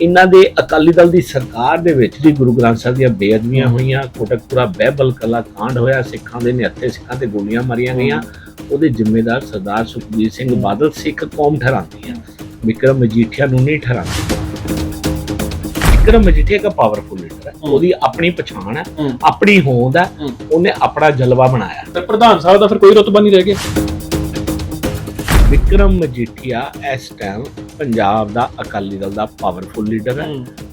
ਇਹਨਾਂ ਦੇ ਅਕਾਲੀ ਦਲ ਦੀ ਸਰਕਾਰ ਦੇ ਵਿੱਚ ਵੀ ਗੁਰੂ ਗ੍ਰੰਥ ਸਾਹਿਬ ਦੀਆਂ ਬੇਅਦਬੀਆਂ ਹੋਈਆਂ ਕੋਟਕਪੁਰਾ ਬਹਿਬਲ ਕਲਾ ਕਾਂਡ ਹੋਇਆ ਸਿੱਖਾਂ ਦੇ ਨਿਹੱਥੇ ਸਿੱਖਾਂ ਤੇ ਗੋਲੀਆਂ ਮਾਰੀਆਂ ਗਈਆਂ। ਉਹਦੇ ਜ਼ਿੰਮੇਦਾਰ ਸਰਦਾਰ ਸੁਖਬੀਰ ਸਿੰਘ ਬਾਦਲ ਸਿੱਖ ਕੌਮ ਠਹਿਰਾਉਂਦੀ ਹੈ ਵਿਕਰਮ ਮਜੀਠੀਆ ਨੂੰ ਨਹੀਂ ਠਹਿਰਾਉਂਦੀ। ਵਿਕਰਮ ਮਜੀਠੀਆ ਇੱਕ ਪਾਵਰਫੁਲ ਲੀਡਰ ਹੈ। ਉਹਦੀ ਆਪਣੀ ਪਛਾਣ ਹੈ। ਆਪਣੀ ਹੋਂਦ ਹੈ। ਉਹਨੇ ਆਪਣਾ ਜਲਵਾ ਬਣਾਇਆ। ਪ੍ਰਧਾਨ ਸਾਹਿਬ ਦਾ ਫਿਰ ਕੋਈ ਰਤਬਾ ਨਹੀਂ ਰਹਿ ਗਿਆ। ਵਿਕਰਮ ਮਜੀਠੀਆ ਇਸ ਟਾਈਮ ਪੰਜਾਬ ਦਾ ਅਕਾਲੀ ਦਲ ਦਾ ਪਾਵਰਫੁਲ ਲੀਡਰ ਹੈ।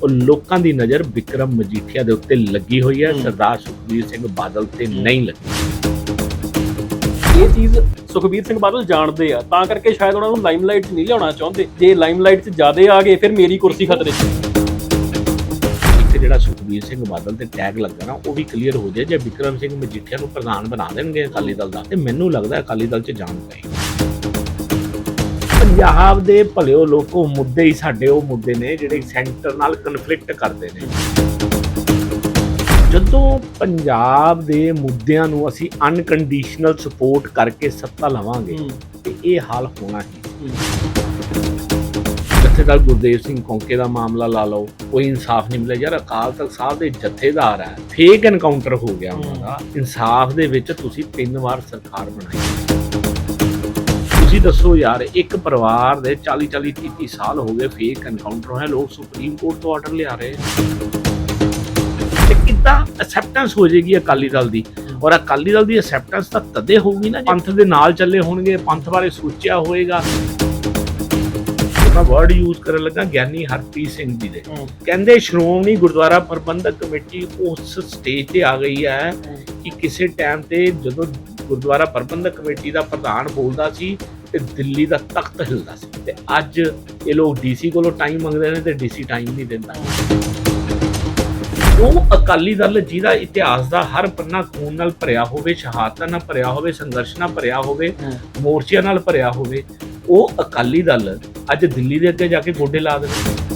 ਉਹ ਲੋਕਾਂ ਦੀ ਨਜ਼ਰ ਵਿਕਰਮ ਮਜੀਠੀਆ ਦੇ ਉੱਤੇ ਲੱਗੀ ਹੋਈ ਹੈ। ਸਰਦਾਰ ਸੁਖਬੀਰ ਸਿੰਘ ਬਾਦਲ ਤੇ ਨਹੀਂ ਲੱਗੀ। ਇਹ ਚੀਜ਼ ਸੁਖਬੀਰ ਸਿੰਘ ਬਾਦਲ ਜਾਣਦੇ ਆ ਤਾਂ ਕਰਕੇ ਸ਼ਾਇਦ ਉਹਨਾਂ ਨੂੰ ਲਾਈਮਲਾਈਟ 'ਚ ਨਹੀਂ ਲਿਆਉਣਾ ਚਾਹੁੰਦੇ। ਜੇ ਲਾਈਮਲਾਈਟ 'ਚ ਜ਼ਿਆਦੇ ਆ ਗਏ ਫਿਰ ਮੇਰੀ ਕੁਰਸੀ ਖਤਰੇ 'ਚ। ਇੱਥੇ ਜਿਹੜਾ ਸੁਖਬੀਰ ਸਿੰਘ ਬਾਦਲ ਤੇ ਟੈਗ ਲੱਗਾ ਨਾ ਉਹ ਵੀ ਕਲੀਅਰ ਹੋ ਜਾਏ ਜੇ ਵਿਕਰਮ ਸਿੰਘ ਮਜੀਠੀਆ ਨੂੰ ਪ੍ਰਧਾਨ ਬਣਾ ਦੇਣਗੇ ਅਕਾਲੀ ਦਲ ਦਾ ਤੇ ਮੈਨੂੰ ਲੱਗਦਾ ਅਕਾਲੀ ਦਲ 'ਚ ਜਾਣ ਪਈ ਪੰਜਾਬ ਦੇ ਭਲਿਓ ਲੋਕੋ ਮੁੱਦੇ ਹੀ ਸਾਡੇ ਉਹ ਮੁੱਦੇ ਨੇ ਜਿਹੜੇ ਸੈਂਟਰ ਨਾਲ ਕਨਫਲਿਕਟ ਕਰਦੇ ਨੇ। ਜਦੋਂ ਪੰਜਾਬ ਦੇ ਮੁੱਦਿਆਂ ਨੂੰ ਅਸੀਂ ਅਨਕੰਡੀਸ਼ਨਲ ਸਪੋਰਟ ਕਰਕੇ ਸੱਤਾ ਲਵਾਂਗੇ ਤੇ ਇਹ ਹਾਲ ਹੋਣਾ ਹੀ। ਜਥੇਦਾਰ ਗੁਰਦੇਵ ਸਿੰਘ ਕੌਂਕੇ ਦਾ ਮਾਮਲਾ ਲਾ ਲਓ ਕੋਈ ਇਨਸਾਫ ਨਹੀਂ ਮਿਲਿਆ। ਯਾਰ ਅਕਾਲ ਤਖਤ ਸਾਹਿਬ ਦੇ ਜਥੇਦਾਰ ਹੈ ਫੇਕ ਐਨਕਾਊਂਟਰ ਹੋ ਗਿਆ ਉਹਨਾਂ ਦਾ। ਇਨਸਾਫ ਦੇ ਵਿੱਚ ਤੁਸੀਂ ਤਿੰਨ ਵਾਰ ਸਰਕਾਰ ਬਣਾਈ। ਤੁਸੀਂ ਦੱਸੋ ਯਾਰ ਇੱਕ ਪਰਿਵਾਰ ਦੇ 40 40 30 30 ਸਾਲ ਹੋ ਗਏ ਫੇਕ ਐਨਕਾਊਂਟਰ ਹੋਇਆ ਲੋਕ ਸੁਪਰੀਮ ਕੋਰਟ ਤੋਂ ਆਰਡਰ ਲਿਆ ਰਹੇ। ਤੇ ਕਿੱਦਾਂ ਅਸੈਪਟੈਂਸ ਹੋ ਜਾਏਗੀ ਅਕਾਲੀ ਦਲ ਦੀ? ਔਰ ਅਕਾਲੀ ਦਲ ਦੀ ਅਸੈਪਟੈਂਸ ਤਾਂ ਤਦੇ ਹੋਊਗੀ ਨਾ ਜੇ ਪੰਥ ਦੇ ਨਾਲ ਚੱਲੇ ਹੋਣਗੇ ਪੰਥ ਬਾਰੇ ਸੋਚਿਆ ਹੋਏਗਾ। ਮੈਂ ਵਰਡ ਯੂਜ਼ ਕਰਨ ਲੱਗਾ ਗਿਆਨੀ ਹਰਪ੍ਰੀਤ ਸਿੰਘ ਜੀ ਦੇ। ਕਹਿੰਦੇ ਸ਼੍ਰੋਮਣੀ ਗੁਰਦੁਆਰਾ ਪ੍ਰਬੰਧਕ ਕਮੇਟੀ ਉਸ ਸਟੇਜ ਤੇ ਆ ਗਈ ਹੈ ਕਿ ਕਿਸੇ ਟਾਈਮ ਤੇ ਜਦੋਂ ਗੁਰਦੁਆਰਾ ਪ੍ਰਬੰਧਕ ਕਮੇਟੀ ਦਾ ਪ੍ਰਧਾਨ ਬੋਲਦਾ ਸੀ ਤੇ ਦਿੱਲੀ ਦਾ ਤਖਤ ਹਿਲਦਾ ਸੀ। ਤੇ ਅੱਜ ਇਹ ਲੋਕ ਡੀਸੀ ਕੋਲੋਂ ਟਾਈਮ ਮੰਗਦੇ ਨੇ ਤੇ ਡੀਸੀ ਟਾਈਮ ਨਹੀਂ ਦਿੰਦਾ। ਉਹ ਅਕਾਲੀ ਦਲ ਜਿਹਦਾ ਇਤਿਹਾਸ ਦਾ ਹਰ ਪੰਨਾ ਖੂਨ ਨਾਲ ਭਰਿਆ ਹੋਵੇ ਸ਼ਹਾਦਤਾਂ ਨਾਲ ਭਰਿਆ ਹੋਵੇ ਸੰਘਰਸ਼ ਨਾਲ ਭਰਿਆ ਹੋਵੇ ਮੋਰਚਿਆਂ ਨਾਲ ਭਰਿਆ ਹੋਵੇ ਉਹ ਅਕਾਲੀ ਦਲ ਅੱਜ ਦਿੱਲੀ ਦੇ ਅੱਗੇ ਜਾ ਕੇ ਗੋਡੇ ਲਾ ਦੇਵੇ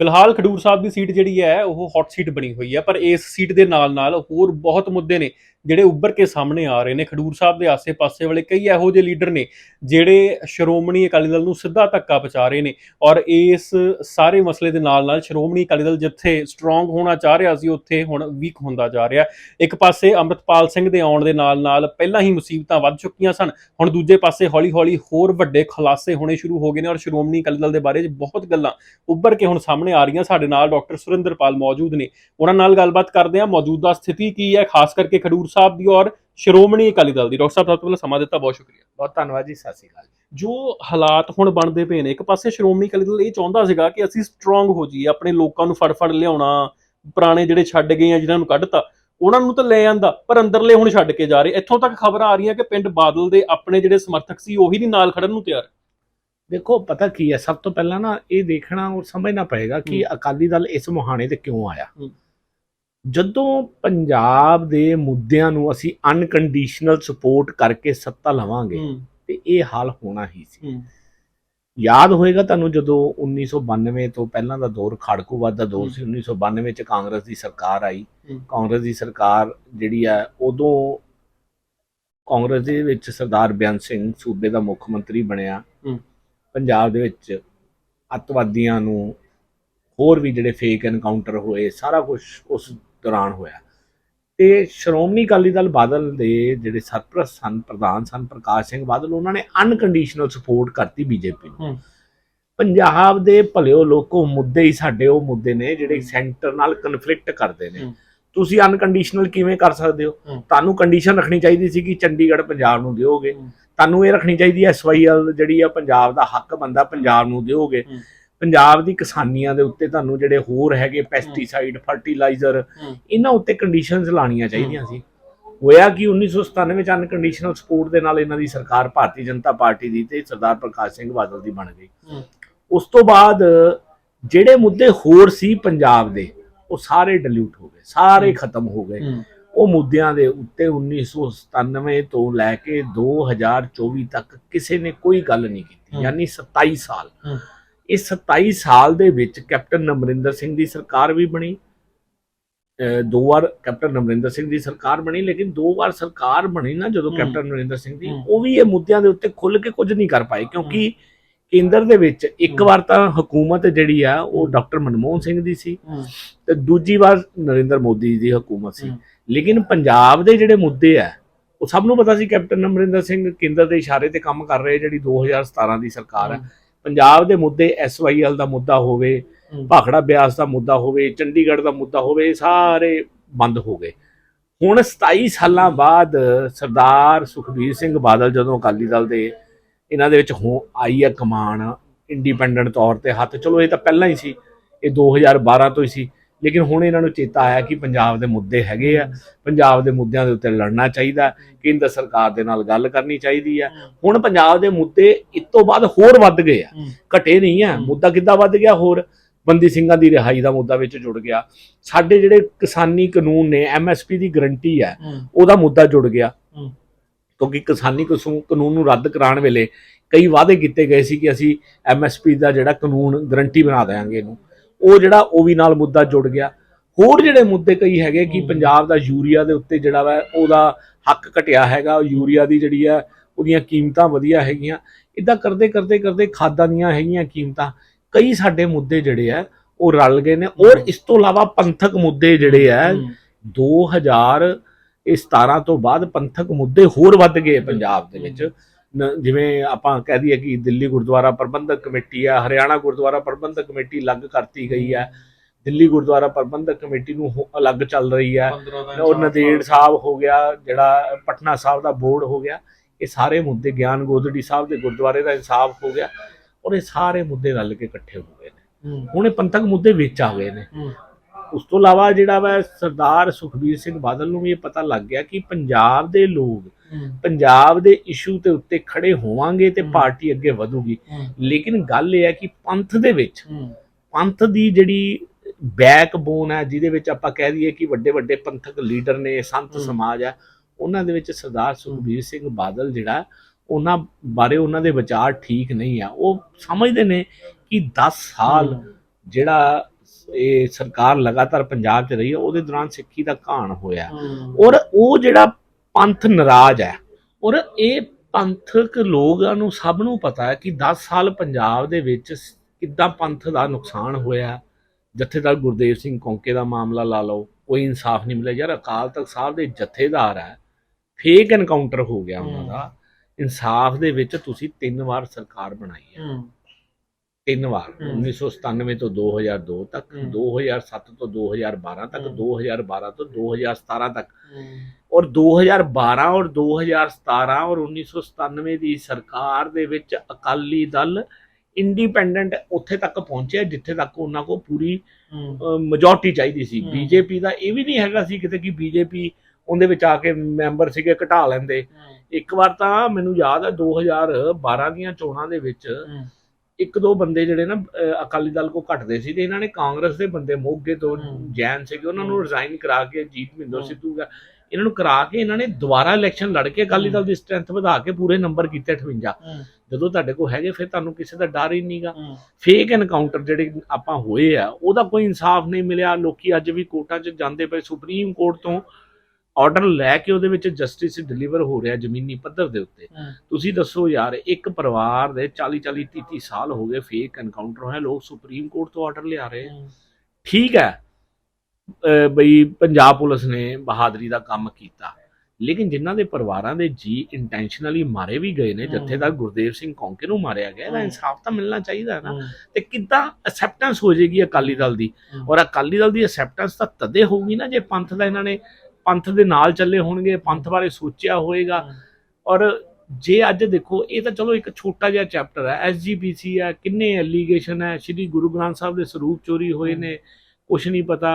ਫਿਲਹਾਲ ਖਡੂਰ ਸਾਹਿਬ ਦੀ ਸੀਟ ਜਿਹੜੀ ਹੈ, ਉਹ ਹੌਟ ਸੀਟ ਬਣੀ ਹੋਈ ਹੈ, ਪਰ ਇਸ ਸੀਟ ਦੇ ਨਾਲ ਨਾਲ ਹੋਰ ਬਹੁਤ ਮੁੱਦੇ ਨੇ। ਜਿਹੜੇ ਉੱਭਰ ਕੇ ਸਾਹਮਣੇ ਆ ਰਹੇ ਨੇ, ਖਡੂਰ ਸਾਹਿਬ ਦੇ ਆਸੇ-ਪਾਸੇ ਵਾਲੇ ਕਈ ਇਹੋ ਜਿਹੇ ਲੀਡਰ ਨੇ, ਜਿਹੜੇ ਸ਼੍ਰੋਮਣੀ ਅਕਾਲੀ ਦਲ ਨੂੰ ਸਿੱਧਾ ਧੱਕਾ ਪਹੁੰਚਾ ਰਹੇ ਨੇ ਔਰ ਇਸ ਸਾਰੇ ਮਸਲੇ ਦੇ ਨਾਲ ਨਾਲ ਸ਼੍ਰੋਮਣੀ ਅਕਾਲੀ ਦਲ ਜਿੱਥੇ ਸਟਰੋਂਗ ਹੋਣਾ ਚਾਹ ਰਿਹਾ ਸੀ, ਉੱਥੇ ਹੁਣ ਵੀਕ ਹੁੰਦਾ ਜਾ ਰਿਹਾ। ਇੱਕ ਪਾਸੇ ਅੰਮ੍ਰਿਤਪਾਲ ਸਿੰਘ ਦੇ ਆਉਣ ਦੇ ਨਾਲ ਨਾਲ ਪਹਿਲਾਂ ਹੀ ਮੁਸੀਬਤਾਂ ਵੱਧ ਚੁੱਕੀਆਂ ਸਨ, ਹੁਣ ਦੂਜੇ ਪਾਸੇ ਹੌਲੀ-ਹੌਲੀ ਹੋਰ ਵੱਡੇ ਖੁਲਾਸੇ ਹੋਣੇ ਸ਼ੁਰੂ ਹੋ ਗਏ ਨੇ ਔਰ ਸ਼੍ਰੋਮਣੀ ਅਕਾਲੀ ਦਲ ਦੇ ਬਾਰੇ ਬਹੁਤ ਗੱਲਾਂ ਉੱਭਰ ਕੇ ਹੁਣ ਸਾਹਮਣੇ ਆ ਰਹੀਆਂ। ਸਾਡੇ ਨਾਲ ਡਾਕਟਰ ਸੁਰਿੰਦਰਪਾਲ ਮੌਜੂਦ ਨੇ, ਉਹਨਾਂ ਨਾਲ ਗੱਲਬਾਤ ਕਰਦੇ ਹਾਂ। ਮੌਜੂਦਾ ਸਥਿਤੀ ਕੀ ਹੈ? ਖਾਸ ਕਰਕੇ ਖਡੂਰ ਸਾਹਿਬ ਦੀ ਔਰ ਸ਼੍ਰੋਮਣੀ ਅਕਾਲੀ ਦਲ ਦੀ। ਡਾਕਟਰ ਸਾਹਿਬ ਸਭ ਤੋਂ ਪਹਿਲਾਂ ਸਮਾਂ ਦਿੱਤਾ ਬਹੁਤ ਸ਼ੁਕਰੀਆ। ਬਹੁਤ ਧੰਨਵਾਦ ਜੀ ਸਤਿ ਸ਼੍ਰੀ ਅਕਾਲ ਜੋ। ਹਾਲਾਤ ਹੁਣ ਬਣਦੇ ਪਏ ਨੇ ਇੱਕ ਪਾਸੇ ਸ਼੍ਰੋਮਣੀ ਅਕਾਲੀ ਦਲ ਇਹ ਚਾਹੁੰਦਾ ਸੀਗਾ ਕਿ ਅਸੀਂ ਸਟਰੋਂਗ ਹੋ ਜਾਈਏ ਆਪਣੇ ਲੋਕਾਂ ਨੂੰ ਫੜ-ਫੜ ਲਿਆਉਣਾ ਪੁਰਾਣੇ ਜਿਹੜੇ ਛੱਡ ਗਏ ਆ ਜਿਨ੍ਹਾਂ ਨੂੰ ਕੱਢਤਾ ਉਹਨਾਂ ਨੂੰ ਤਾਂ ਲੈ ਆਂਦਾ ਪਰ ਅੰਦਰਲੇ ਹੁਣ ਛੱਡ ਕੇ ਜਾ ਰਹੇ। ਇੱਥੋਂ ਤੱਕ ਖਬਰਾਂ ਆ ਰਹੀਆਂ ਕਿ ਪਿੰਡ ਬਾਦਲ ਦੇ ਆਪਣੇ ਜਿਹੜੇ ਸਮਰਥਕ ਸੀ ਉਹੀ ਨਹੀਂ ਨਾਲ ਖੜਨ ਨੂੰ ਤਿਆਰ। ਦੇਖੋ ਪਤਾ ਕੀ ਹੈ ਸਭ ਤੋਂ ਪਹਿਲਾਂ ਨਾ ਇਹ ਦੇਖਣਾ ਔਰ ਸਮਝਣਾ ਪਏਗਾ ਕਿ ਅਕਾਲੀ ਦਲ ਇਸ ਮੁਹਾਣੇ ਤੇ ਕਿਉਂ ਆਇਆ। ਜਦੋਂ ਪੰਜਾਬ ਦੇ ਮੁੱਦਿਆਂ ਨੂੰ ਅਸੀਂ ਅਨਕੰਡੀਸ਼ਨਲ ਸਪੋਰਟ ਕਰਕੇ ਸੱਤਾ ਲਵਾਂਗੇ ਤੇ ਇਹ ਹਾਲ ਹੋਣਾ ਹੀ ਸੀ। ਯਾਦ ਹੋਏਗਾ ਤੁਹਾਨੂੰ ਜਦੋਂ 1992 ਤੋਂ ਪਹਿਲਾਂ ਦਾ ਦੌਰ ਖੜਕੂਵਾਦ ਦਾ ਦੌਰ ਸੀ 1992 ਚ ਕਾਂਗਰਸ ਦੀ ਸਰਕਾਰ ਆਈ। ਕਾਂਗਰਸ ਦੀ ਸਰਕਾਰ ਜਿਹੜੀ ਹੈ ਉਦੋਂ ਕਾਂਗਰਸ ਦੇ ਵਿੱਚ ਸਰਦਾਰ ਬਿਆਨ ਸਿੰਘ ਸੂਬੇ ਦਾ ਮੁੱਖ ਮੰਤਰੀ ਬਣਿਆ। ਪੰਜਾਬ ਦੇ ਵਿੱਚ ਅੱਤਵਾਦੀਆਂ ਨੂੰ ਹੋਰ ਵੀ ਜਿਹੜੇ ਫੇਕ ਐਨਕਾਊਂਟਰ ਹੋਏ ਸਾਰਾ ਕੁਝ ਉਸ ਦੌਰਾਨ ਹੋਇਆ ਤੇ ਸ਼੍ਰੋਮਣੀ ਅਕਾਲੀ ਦਲ ਬਾਦਲ ਦੇ ਜਿਹੜੇ ਸਰਪ੍ਰਸਤ ਸਨ ਪ੍ਰਧਾਨ ਸਨ ਪ੍ਰਕਾਸ਼ ਸਿੰਘ ਬਾਦਲ ਉਹਨਾਂ ਨੇ ਅਨਕੰਡੀਸ਼ਨਲ ਸਪੋਰਟ ਕਰਤੀ ਬੀਜੇਪੀ ਨੂੰ। ਪੰਜਾਬ ਦੇ ਭਲਿਓ ਲੋਕੋ ਮੁੱਦੇ ਹੀ ਸਾਡੇ ਉਹ ਮੁੱਦੇ ਨੇ ਜਿਹੜੇ ਸੈਂਟਰ ਨਾਲ ਕਨਫਲਿਕਟ ਕਰਦੇ ਨੇ। ਤੁਸੀਂ ਅਨਕੰਡੀਸ਼ਨਲ ਕਿਵੇਂ ਕਰ ਸਕਦੇ ਹੋ। ਤੁਹਾਨੂੰ ਕੰਡੀਸ਼ਨ ਰੱਖਣੀ ਚਾਹੀਦੀ ਸੀ ਕਿ ਚੰਡੀਗੜ੍ਹ ਪੰਜਾਬ ਨੂੰ ਦਿਓਗੇ। ਤੁਹਾਨੂੰ ਇਹ ਰੱਖਣੀ ਚਾਹੀਦੀ ਹੈ ਐਸਵਾਈਐਲ ਜਿਹੜੀ ਆ ਪੰਜਾਬ ਦਾ ਹੱਕ ਬੰਦਾ ਪੰਜਾਬ ਨੂੰ ਦਿਓਗੇ। ਪੰਜਾਬ ਦੀ ਕਿਸਾਨੀਆਂ ਦੇ ਉੱਤੇ ਤੁਹਾਨੂੰ ਜਿਹੜੇ ਹੋਰ ਹੈਗੇ ਪੈਸਟੀਸਾਈਡ ਫਰਟੀਲਾਈਜ਼ਰ ਇਹਨਾਂ ਉੱਤੇ ਕੰਡੀਸ਼ਨਸ ਲਾਣੀਆਂ ਚਾਹੀਦੀਆਂ ਸੀ। ਹੋਇਆ ਕਿ 1997 ਚ ਅਨਕੰਡੀਸ਼ਨਲ ਸਪੋਰਟ ਦੇ ਨਾਲ ਇਹਨਾਂ ਦੀ ਸਰਕਾਰ ਭਾਰਤੀ ਜਨਤਾ ਪਾਰਟੀ ਦੀ ਤੇ ਸਰਦਾਰ ਪ੍ਰਕਾਸ਼ ਸਿੰਘ ਬਾਦਲ ਦੀ ਬਣ ਗਈ। ਉਸ ਤੋਂ ਬਾਅਦ ਜਿਹੜੇ ਮੁੱਦੇ ਹੋਰ ਸੀ ਪੰਜਾਬ ਦੇ ਉਹ ਸਾਰੇ ਡਿਲੂਟ ਹੋ ਗਏ ਸਾਰੇ। ਖਤਮ ਹੋ ਗਏ। ਉਹ ਮੁੱਦਿਆਂ ਦੇ ਉੱਤੇ 1997 ਤੋਂ ਲੈ ਕੇ 2024 ਤੱਕ ਕਿਸੇ ਨੇ ਕੋਈ ਗੱਲ ਨਹੀਂ ਕੀਤੀ। ਯਾਨੀ 27 ਸਾਲ। ਹੂੰ। ਇਸ 27 ਸਾਲ ਦੇ ਵਿੱਚ ਕੈਪਟਨ ਅਮਰਿੰਦਰ ਸਿੰਘ ਦੀ ਸਰਕਾਰ ਵੀ ਬਣੀ ਦੋ ਵਾਰ ਕੈਪਟਨ ਅਮਰਿੰਦਰ ਸਿੰਘ ਦੀ ਸਰਕਾਰ ਬਣੀ ਲੇਕਿਨ ਦੋ ਵਾਰ ਸਰਕਾਰ ਬਣੀ ਨਾ ਜਦੋਂ। ਕੈਪਟਨ ਅਮਰਿੰਦਰ ਸਿੰਘ ਦੀ। ਉਹ ਵੀ ਇਹ ਮੁੱਦਿਆਂ ਦੇ ਉੱਤੇ ਖੁੱਲ ਕੇ ਕੁਝ ਨਹੀਂ ਕਰ ਪਾਏ ਕਿਉਂਕਿ ਕੇਂਦਰ ਦੇ ਵਿੱਚ ਇੱਕ। ਵਾਰ ਤਾਂ ਹਕੂਮਤ ਜਿਹੜੀ ਆ ਉਹ। ਡਾਕਟਰ ਮਨਮੋਹਨ ਸਿੰਘ ਦੀ ਸੀ ਤੇ ਦੂਜੀ ਵਾਰ ਨਰਿੰਦਰ ਮੋਦੀ ਦੀ ਹਕੂਮਤ ਸੀ। ਲੇਕਿਨ ਪੰਜਾਬ ਦੇ ਜਿਹੜੇ ਮੁੱਦੇ ਆ ਉਹ ਸਭ ਨੂੰ ਪਤਾ ਸੀ ਕੈਪਟਨ ਅਮਰਿੰਦਰ ਸਿੰਘ ਕੇਂਦਰ ਦੇ ਇਸ਼ਾਰੇ ਤੇ ਕੰਮ ਕਰ ਰਹੇ ਜਿਹੜੀ 2017 ਦੀ ਸਰਕਾਰ ਹੈ ਪੰਜਾਬ ਦੇ ਮੁੱਦੇ ਐਸਵਾਈਐਲ ਦਾ ਮੁੱਦਾ ਹੋਵੇ ਭਾਖੜਾ ਬਿਆਸ ਦਾ ਮੁੱਦਾ ਹੋਵੇ ਚੰਡੀਗੜ੍ਹ ਦਾ ਮੁੱਦਾ ਹੋਵੇ ਇਹ ਸਾਰੇ ਬੰਦ ਹੋ ਗਏ। ਹੁਣ 27 ਸਾਲਾਂ ਬਾਅਦ ਸਰਦਾਰ ਸੁਖਬੀਰ ਸਿੰਘ ਬਾਦਲ ਜਦੋਂ ਅਕਾਲੀ ਦਲ ਦੇ ਇਹਨਾਂ ਦੇ ਵਿੱਚ ਹੋ ਆਈ ਹੈ ਕਮਾਨ ਇੰਡੀਪੈਂਡੈਂਟ ਤੌਰ ਤੇ ਹੱਥ ਚਲੋ ਇਹ ਤਾਂ ਪਹਿਲਾਂ ਹੀ ਸੀ ਇਹ 2012 ਤੋਂ ਹੀ ਸੀ। ਲੇਕਿਨ ਹੁਣ ਇਹਨਾਂ ਨੂੰ ਚੇਤਾ ਆਇਆ ਕਿ ਪੰਜਾਬ ਦੇ ਮੁੱਦੇ ਹੈਗੇ ਆ ਪੰਜਾਬ ਦੇ ਮੁੱਦਿਆਂ ਦੇ ਉੱਤੇ ਲੜਨਾ ਚਾਹੀਦਾ ਕੇਂਦਰ ਸਰਕਾਰ ਦੇ ਨਾਲ ਗੱਲ ਕਰਨੀ ਚਾਹੀਦੀ ਆ। ਹੁਣ ਪੰਜਾਬ ਦੇ ਮੁੱਦੇ ਇਸ ਤੋਂ ਬਾਅਦ ਹੋਰ ਵੱਧ ਗਏ ਆ। ਘਟੇ ਨਹੀਂ ਆ। ਮੁੱਦਾ ਕਿੱਦਾਂ ਵੱਧ ਗਿਆ? ਹੋਰ ਬੰਦੀ ਸਿੰਘਾਂ ਦੀ ਰਿਹਾਈ ਦਾ ਮੁੱਦਾ ਵਿੱਚ ਜੁੜ ਗਿਆ। ਸਾਡੇ ਜਿਹੜੇ ਕਿਸਾਨੀ ਕਾਨੂੰਨ ਨੇ ਐਮਐਸਪੀ ਦੀ ਗਰੰਟੀ ਹੈ। ਉਹਦਾ ਮੁੱਦਾ ਜੁੜ ਗਿਆ। ਕਿਉਂਕਿ ਕਿਸਾਨੀ ਕਸੂ- ਕਾਨੂੰਨ ਨੂੰ ਰੱਦ ਕਰਾਉਣ ਵੇਲੇ ਕਈ ਵਾਅਦੇ ਕੀਤੇ ਗਏ ਸੀ ਕਿ ਅਸੀਂ ਐਮਐਸਪੀ ਦਾ ਜਿਹੜਾ ਕਾਨੂੰਨ ਗਰੰਟੀ ਬਣਾ ਦੇਵਾਂਗੇ ਇਹਨੂੰ। ਉਹ ਜਿਹੜਾ ਉਹ ਵੀ ਨਾਲ ਮੁੱਦਾ ਜੁੜ ਗਿਆ। ਹੋਰ ਜਿਹੜੇ ਮੁੱਦੇ ਕਈ ਹੈਗੇ ਕਿ। ਪੰਜਾਬ ਦਾ ਯੂਰੀਆ ਦੇ ਉੱਤੇ ਜਿਹੜਾ ਵਾ ਉਹਦਾ ਹੱਕ ਘਟਿਆ ਹੈਗਾ ਯੂਰੀਆ ਦੀ ਜਿਹੜੀ ਆ ਉਹਦੀਆਂ ਕੀਮਤਾਂ ਵਧੀਆ ਹੈਗੀਆਂ। ਇਦਾਂ ਕਰਦੇ ਕਰਦੇ ਕਰਦੇ ਖਾਦਾਂ ਦੀਆਂ ਹੈਗੀਆਂ ਕੀਮਤਾਂ ਕਈ ਸਾਡੇ ਮੁੱਦੇ ਜਿਹੜੇ ਆ ਉਹ ਰਲ ਗਏ ਨੇ। ਔਰ ਇਸ ਤੋਂ ਇਲਾਵਾ ਪੰਥਕ ਮੁੱਦੇ ਜਿਹੜੇ ਆ 2000 ਇਹ 17 ਤੋਂ ਬਾਅਦ ਪੰਥਕ ਮੁੱਦੇ ਹੋਰ ਵੱਧ ਗਏ ਪੰਜਾਬ ਦੇ ਵਿੱਚ। ਜਿਵੇਂ ਆਪਾਂ ਕਹਿ ਦਈਏ ਕਿ ਦਿੱਲੀ ਗੁਰਦੁਆਰਾ ਪ੍ਰਬੰਧਕ ਕਮੇਟੀ ਆ ਹਰਿਆਣਾ ਗੁਰਦੁਆਰਾ ਪ੍ਰਬੰਧਕ ਕਮੇਟੀ ਅਲੱਗ ਕਰਤੀ ਗਈ ਹੈ ਦਿੱਲੀ ਗੁਰਦੁਆਰਾ ਪ੍ਰਬੰਧਕ ਕਮੇਟੀ ਨੂੰ ਅਲੱਗ ਚੱਲ ਰਹੀ ਹੈ ਔਰ ਨਦੇੜ ਸਾਹਿਬ ਹੋ ਗਿਆ ਜਿਹੜਾ ਪਟਨਾ ਸਾਹਿਬ ਦਾ ਬੋਰਡ ਹੋ ਗਿਆ ਇਹ ਸਾਰੇ ਮੁੱਦੇ ਗਿਆਨ ਗੋਦੜੀ ਸਾਹਿਬ ਦੇ ਗੁਰਦੁਆਰੇ ਦਾ ਇਨਸਾਫ ਹੋ ਗਿਆ ਔਰ ਇਹ ਸਾਰੇ ਮੁੱਦੇ ਰਲ ਕੇ ਇਕੱਠੇ ਹੋ ਗਏ ਨੇ। ਹੁਣ ਇਹ ਪੰਥਕ ਮੁੱਦੇ ਵਿੱਚ ਆ ਗਏ ਨੇ। ਉਸ ਤੋਂ ਇਲਾਵਾ ਜਿਹੜਾ ਵਾ ਸਰਦਾਰ ਸੁਖਬੀਰ ਸਿੰਘ ਬਾਦਲ ਨੂੰ ਵੀ ਇਹ ਪਤਾ ਲੱਗ ਗਿਆ ਕਿ ਪੰਜਾਬ ਦੇ ਲੋਕ ਪੰਜਾਬ ਦੇ ਇਸ਼ੂ ਤੇ ਉੱਤੇ ਖੜੇ ਹੋਵਾਂਗੇ ਤੇ। ਪਾਰਟੀ ਅੱਗੇ ਵਧੂਗੀ। ਲੇਕਿਨ ਗੱਲ ਇਹ ਹੈ ਕਿ ਪੰਥ ਦੇ ਵਿੱਚ ਪੰਥ ਦੀ ਜਿਹੜੀ ਬੈਕਬੋਨ ਹੈ ਜਿਹਦੇ ਵਿੱਚ ਆਪਾਂ ਕਹਿ ਦਈਏ ਕਿ ਵੱਡੇ ਵੱਡੇ ਪੰਥਕ ਲੀਡਰ ਨੇ ਸੰਤ। ਸਮਾਜ ਹੈ ਉਹਨਾਂ ਦੇ ਵਿੱਚ ਸਰਦਾਰ ਸੁਖਬੀਰ ਸਿੰਘ ਬਾਦਲ ਜਿਹੜਾ ਉਹਨਾਂ ਬਾਰੇ ਉਹਨਾਂ ਦੇ ਵਿਚਾਰ ਠੀਕ ਨਹੀਂ ਆ। ਉਹ ਸਮਝਦੇ ਨੇ ਕਿ 10 ਸਾਲ ਜਿਹੜਾ ਇਹ ਸਰਕਾਰ ਲਗਾਤਾਰ ਪੰਜਾਬ 'ਚ ਰਹੀ ਹੈ ਉਹਦੇ ਦੌਰਾਨ ਸਿੱਖੀ ਦਾ ਘਾਣ ਹੋਇਆ। ਔਰ ਉਹ ਜਿਹੜਾ ਪੰਥ ਨਾਰਾਜ਼ ਹੈ ਔਰ ਇਹ ਪੰਥਕ ਲੋਕਾਂ ਨੂੰ ਸਭ ਨੂੰ ਪਤਾ ਹੈ ਕਿ 10 ਸਾਲ ਪੰਜਾਬ ਦੇ ਵਿੱਚ ਕਿੱਦਾਂ ਪੰਥ ਦਾ ਨੁਕਸਾਨ ਹੋਇਆ। ਜਥੇਦਾਰ ਗੁਰਦੇਵ ਸਿੰਘ ਕੌਂਕੇ ਦਾ ਮਾਮਲਾ ਲਾ ਲਓ ਕੋਈ ਇਨਸਾਫ ਨਹੀਂ ਮਿਲਿਆ। ਯਾਰ ਅਕਾਲ ਤਖਤ ਸਾਹਿਬ ਦੇ ਜਥੇਦਾਰ ਹੈ ਫੇਕ ਐਨਕਾਊਂਟਰ ਹੋ ਗਿਆ ਉਹਨਾਂ। ਦਾ। ਇਨਸਾਫ ਦੇ ਵਿੱਚ ਤੁਸੀਂ ਤਿੰਨ ਵਾਰ ਸਰਕਾਰ ਬਣਾਈ ਹੈ। ਤਿੰਨ ਵਾਰ ਹਮ। 1997 ਤੋਂ 2002 ਤੱਕ ਹਮ। 2007 ਤੋਂ 2012 ਤੱਕ ਹਮ। 2012 ਤੋਂ 2017 ਤੱਕ ਔਰ 2012 ਔਰ 2017 ਔਰ 1997 ਦੀ ਸਰਕਾਰ ਦੇ ਵਿੱਚ ਅਕਾਲੀ ਦਲ ਇੰਡੀਪੈਂਡੈਂਟ ਉੱਥੇ ਤੱਕ ਪਹੁੰਚਿਆ ਜਿੱਥੇ ਤੱਕ ਉਹਨਾਂ ਕੋ ਪੂਰੀ ਮੈਜੋਰਟੀ ਚਾਹੀਦੀ ਸੀ। ਬੀਜੇਪੀ ਦਾ ਇਹ ਵੀ ਨਹੀਂ ਹੈਗਾ ਸੀ ਕਿਤੇ ਕਿ ਬੀਜੇਪੀ ਉਹਦੇ ਵਿੱਚ ਆ ਕੇ ਮੈਂਬਰ ਸੀਗੇ ਘਟਾ ਲੈਂਦੇ ਇੱਕ ਵਾਰ ਤਾਂ ਮੈਨੂੰ ਯਾਦ ਹੈ 2012 ਦੀਆਂ ਚੋਣਾਂ ਦੇ ਵਿੱਚ ਇੱਕ ਦੋ ਬੰਦੇ ਜਿਹੜੇ ਨਾ ਅਹ, ਅਕਾਲੀ ਦਲ ਕੋ ਘਟਦੇ ਸੀ ਤੇ ਇਹਨਾਂ ਨੇ ਕਾਂਗਰਸ ਦੇ ਬੰਦੇ ਮੋਗੇ ਤੋਂ। ਜੈਨ ਸੀਗੇ ਉਹਨਾਂ ਨੂੰ। ਰਿਜ਼ਾਈਨ ਕਰਾ ਕੇ ਜੀਤ ਮਹਿੰਦਰ ਹਮ। ਸਿੱਧੂ ਦਾ ਇਹਨਾਂ ਨੂੰ ਕਰਾ ਕੇ ਇਹਨਾਂ ਨੇ ਦੁਬਾਰਾ ਇਲੈਕਸ਼ਨ ਲੜ ਕੇ ਅਕਾਲੀ ਦਲ ਦੀ ਸਟਰੈਂਥ ਵਧਾ ਕੇ ਪੂਰੇ ਨੰਬਰ ਕੀਤੇ 58 ਜਦੋਂ ਤੁਹਾਡੇ ਕੋਲ ਹੈਗੇ ਫਿਰ ਤੁਹਾਨੂੰ ਕਿਸੇ ਦਾ ਡਰ ਹੀ ਨਹੀਂਗਾ ਫੇਕ ਐਨਕਾਊਂਟਰ ਜਿਹੜੇ ਆਪਾਂ ਹੋਏ ਆ ਉਹਦਾ ਕੋਈ ਇਨਸਾਫ ਨਹੀਂ ਮਿਲਿਆ ਲੋਕੀ ਅੱਜ ਵੀ ਕੋਰਟਾਂ 'ਚ ਜਾਂਦੇ ਪਏ ਸੁਪਰੀਮ ਕੋਰਟ ਤੋਂ ਆਰਡਰ ਲੈ ਕੇ ਉਹਦੇ ਵਿੱਚ ਜਸਟਿਸ ਡਿਲੀਵਰ ਹੋ ਰਿਹਾ ਜ਼ਮੀਨੀ ਪੱਧਰ ਦੇ ਉੱਤੇ। ਤੁਸੀਂ ਦੱਸੋ ਯਾਰ ਇੱਕ ਪਰਿਵਾਰ ਦੇ 40 40 30 30 ਸਾਲ ਹੋ ਗਏ ਫੇਕ ਐਨਕਾਊਂਟਰ ਹੋਇਆ ਲੋਕ ਸੁਪਰੀਮ ਕੋਰਟ ਤੋਂ ਆਰਡਰ ਲਿਆ ਰਹੇ। ਠੀਕ ਹੈ ਬਈ ਪੰਜਾਬ ਪੁਲਿਸ ਨੇ ਬਹਾਦਰੀ ਦਾ ਕੰਮ ਕੀਤਾ ਲੇਕਿਨ ਜਿਨ੍ਹਾਂ ਦੇ ਪਰਿਵਾਰਾਂ ਦੇ ਜੀ ਇੰਟੈਂਸ਼ਨਲੀ ਮਾਰੇ ਵੀ ਗਏ ਨੇ ਹਮ। ਜਥੇਦਾਰ ਗੁਰਦੇਵ ਸਿੰਘ ਕੌਂਕੇ ਨੂੰ ਮਾਰਿਆ ਗਿਆ ਇਹਦਾ। ਇਨਸਾਫ ਤਾਂ ਮਿਲਣਾ ਚਾਹੀਦਾ ਨਾ। ਤੇ ਕਿੱਦਾਂ ਅਸੈਪਟੈਂਸ ਹੋ ਜਾਏਗੀ ਅਕਾਲੀ ਦਲ ਦੀ? ਔਰ ਅਕਾਲੀ ਦਲ ਦੀ ਅਸੈਪਟੈਂਸ ਤਾਂ ਤਦੇ ਹੋਊਗੀ ਨਾ ਜੇ ਪੰਥ ਦਾ ਇਹਨਾਂ ਨੇ ਪੰਥ ਦੇ ਨਾਲ ਚੱਲੇ ਹੋਣਗੇ ਪੰਥ ਬਾਰੇ ਸੋਚਿਆ ਹੋਏਗਾ। ਔਰ ਜੇ ਅੱਜ ਦੇਖੋ ਇਹ ਤਾਂ ਚਲੋ ਇੱਕ ਛੋਟਾ ਜਿਹਾ ਚੈਪਟਰ ਹੈ ਐਸਜੀਪੀਸੀ ਹੈ ਕਿੰਨੇ ਐਲੀਗੇਸ਼ਨ ਹੈ ਸ੍ਰੀ ਗੁਰੂ ਗ੍ਰੰਥ ਸਾਹਿਬ ਦੇ ਸਰੂਪ ਚੋਰੀ ਹੋਏ ਨੇ ਕੁਛ ਨਹੀਂ ਪਤਾ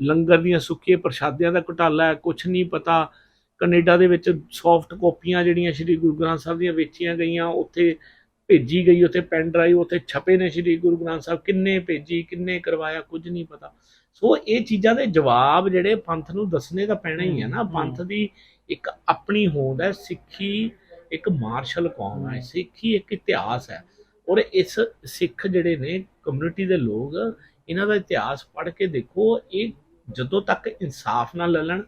ਲੰਗਰ ਦੀਆਂ ਸੁੱਕੀਆਂ ਪ੍ਰਸ਼ਾਦਿਆਂ ਦਾ ਘੁਟਾਲਾ ਹੈ ਕੁਛ ਨਹੀਂ ਪਤਾ ਕੈਨੇਡਾ ਦੇ ਵਿੱਚ ਸੌਫਟ ਕਾਪੀਆਂ ਜਿਹੜੀਆਂ ਸ੍ਰੀ ਗੁਰੂ ਗ੍ਰੰਥ ਸਾਹਿਬ ਦੀਆਂ ਵੇਚੀਆਂ ਗਈਆਂ ਉੱਥੇ ਭੇਜੀ ਗਈ ਉੱਥੇ ਪੈਨ ਡਰਾਈਵ ਉੱਥੇ ਛਪੇ ਨੇ ਸ੍ਰੀ ਗੁਰੂ ਗ੍ਰੰਥ ਸਾਹਿਬ ਕਿੰਨੇ ਭੇਜੀ ਕਿੰਨੇ ਕਰਵਾਇਆ ਕੁਝ ਨਹੀਂ ਪਤਾ। ਸੋ ਇਹ ਚੀਜ਼ਾਂ ਦੇ ਜਵਾਬ ਜਿਹੜੇ ਪੰਥ ਨੂੰ ਦੱਸਣੇ ਤਾਂ ਪੈਣਾ ਹੀ ਹੈ ਨਾ। ਪੰਥ ਦੀ ਇੱਕ ਆਪਣੀ ਹੋਂਦ ਹੈ ਸਿੱਖੀ ਇੱਕ ਮਾਰਸ਼ਲ ਕੌਮ ਹੈ। ਸਿੱਖੀ ਇੱਕ ਇਤਿਹਾਸ ਹੈ ਔਰ ਇਸ ਸਿੱਖ ਜਿਹੜੇ ਨੇ ਕਮਿਊਨਿਟੀ ਦੇ ਲੋਕ ਇਹਨਾਂ ਦਾ ਇਤਿਹਾਸ ਪੜ੍ਹ ਕੇ ਦੇਖੋ ਇਹ ਜਦੋਂ ਤੱਕ ਇਨਸਾਫ ਨਾ ਲੱਲਣ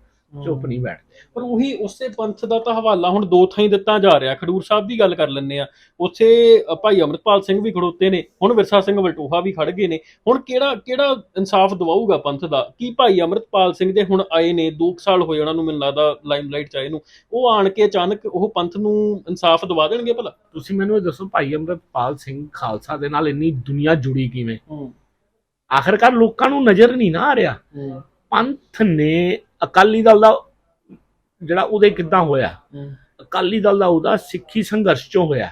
ਚੁੱਪ ਨਹੀਂ ਬੈਠਦੇ। ਪਰ ਉਹੀ ਉਸੇ ਪੰਥ ਦਾ ਤਾਂ ਹਵਾਲਾ ਹੁਣ ਦੋ ਥਾਈਂ ਦਿੱਤਾ ਜਾ ਰਿਹਾ। ਖਡੂਰ ਸਾਹਿਬ ਦੀ ਗੱਲ ਕਰ ਲੈਂਦੇ ਆ ਉੱਥੇ ਭਾਈ ਅਮਰਪਾਲ ਸਿੰਘ ਵੀ ਖੜੋਤੇ ਨੇ। ਹੁਣ ਵਿਰਸਾ ਸਿੰਘ ਵਲਟੋਹਾ ਵੀ ਖੜ ਗਏ ਨੇ। ਹੁਣ ਕਿਹੜਾ ਕਿਹੜਾ ਇਨਸਾਫ ਦਵਾਊਗਾ ਪੰਥ ਦਾ? ਕੀ ਭਾਈ ਅਮਰਪਾਲ ਸਿੰਘ ਦੇ ਹੁਣ ਆਏ ਨੇ? 2 ਸਾਲ ਹੋਏ ਉਹਨਾਂ ਨੂੰ ਮੈਨੂੰ ਲੱਗਦਾ ਲਾਈਮਲਾਈਟ ਚ ਆਏ ਨੂੰ। ਉਹ ਆਣ ਕੇ ਅਚਾਨਕ ਉਹ ਪੰਥ ਨੂੰ ਇਨਸਾਫ ਦਵਾ ਦੇਣਗੇ ਭਲਾ? ਤੁਸੀਂ ਮੈਨੂੰ ਇਹ ਦੱਸੋ ਭਾਈ ਅੰਮ੍ਰਿਤਪਾਲ ਸਿੰਘ ਖਾਲਸਾ ਦੇ ਨਾਲ ਇੰਨੀ ਦੁਨੀਆ ਜੁੜੀ ਕਿਵੇਂ? ਆਖਰਕਾਰ ਲੋਕਾਂ ਨੂੰ ਨਜ਼ਰ ਨਹੀਂ ਨਾ ਆ ਰਿਹਾ। ਪੰਥ ਨੇ ਅਕਾਲੀ ਦਲ ਦਾ ਜਿਹੜਾ ਉਹਦੇ ਕਿੱਦਾਂ ਹੋਇਆ? ਅਕਾਲੀ ਦਲ ਦਾ ਉਹਦਾ ਸਿੱਖੀ ਸੰਘਰਸ਼ ਚੋਂ ਹੋਇਆ।